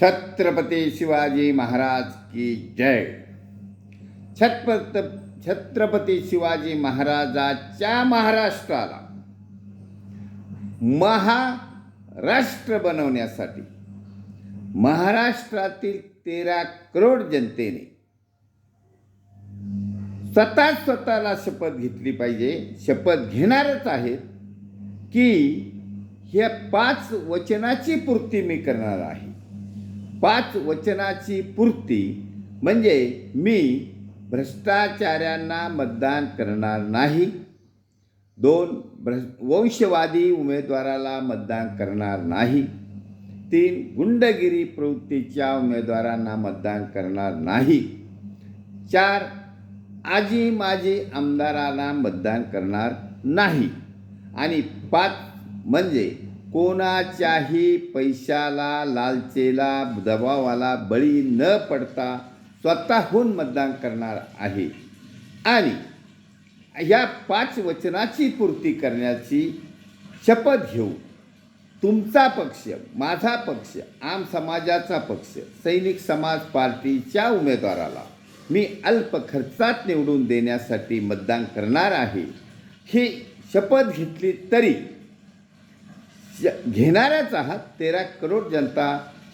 छत्रपती शिवाजी महाराज की जय. छत्रपत छत्रपती शिवाजी महाराजाच्या महाराष्ट्राला महाराष्ट्र बनवण्यासाठी महाराष्ट्रातील तेरा करोड जनतेने स्वतः स्वतःला शपथ घेतली पाहिजे. शपथ घेणारच आहेत की ह्या पाच वचनाची पूर्ती मी करणार आहे. पाच वचनाची पूर्ती म्हणजे मी भ्रष्टाचार्यांना मतदान करणार नाही. दोन भ्र वंशवादी उमेदवाराला मतदान करणार नाही. तीन गुंडगिरी प्रवृत्तीच्या उमेदवारांना मतदान करणार नाही. चार आजी माजी आमदारांना मतदान करणार नाही. आणि पाच म्हणजे कोणाच्याही पैशाला लालचेला दबावाला बळी न पडता स्वतःहून मतदान करणार आहे. आणि ह्या पाच वचनाची पूर्ती करण्याची शपथ घेऊ. तुमचा पक्ष माझा पक्ष आम समाजाचा पक्ष सैनिक समाज पार्टीच्या उमेदवाराला मी अल्प खर्चात निवडून देण्यासाठी मतदान करणार आहे. ही शपथ घेतली तरी श- आहात तेरा करोड जनता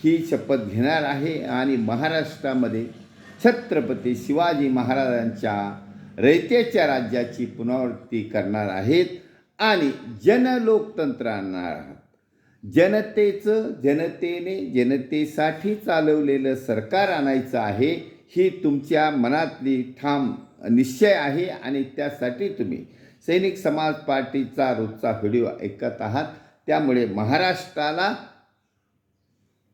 ही शपथ घेणार आहे आणि महाराष्ट्रामध्ये छत्रपती शिवाजी महाराजांच्या रयतेच्या राज्याची पुनरावृत्ती करणार आहेत आणि जनलोकतंत्र आणणार आहात. जनतेचं जनतेने जनतेसाठी चालवलेलं सरकार आणायचं आहे ही तुमच्या मनातली ठाम निश्चय आहे आणि त्यासाठी तुम्ही सैनिक समाज पार्टीचा रोजचा व्हिडिओ ऐकत आहात. त्यामुळे महाराष्ट्राला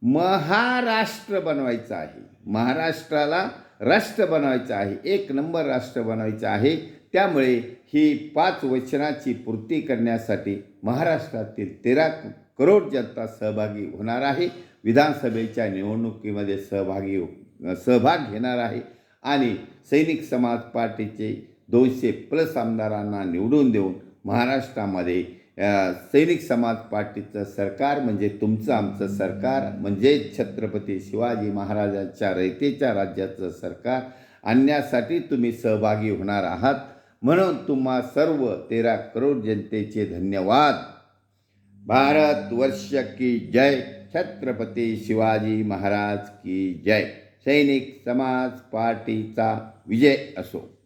महाराष्ट्र बनवायचं आहे. महाराष्ट्राला राष्ट्र बनवायचं आहे. एक नंबर राष्ट्र बनवायचं आहे. त्यामुळे ही पाच वचनाची पूर्ती करण्यासाठी महाराष्ट्रातील तेरा करोड जनता सहभागी होणार आहे. विधानसभेच्या निवडणुकीमध्ये सहभागी हो, सहभाग घेणार आहे. आणि सैनिक समाज पार्टीचे दोनशे प्लस आमदारांना निवडून देऊन महाराष्ट्रामध्ये सैनिक समाज पार्टीचं सरकार म्हणजे तुमचं आमचं सरकार म्हणजे छत्रपती शिवाजी महाराजांच्या रयतेच्या राज्याचं सरकार. आणण्यासाठी तुम्ही सहभागी होणार आहात. म्हणून तुम्हा सर्व तेरा करोड जनतेचे धन्यवाद. भारत वर्ष की जय. छत्रपती शिवाजी महाराज की जय. सैनिक समाज पार्टीचा विजय असो.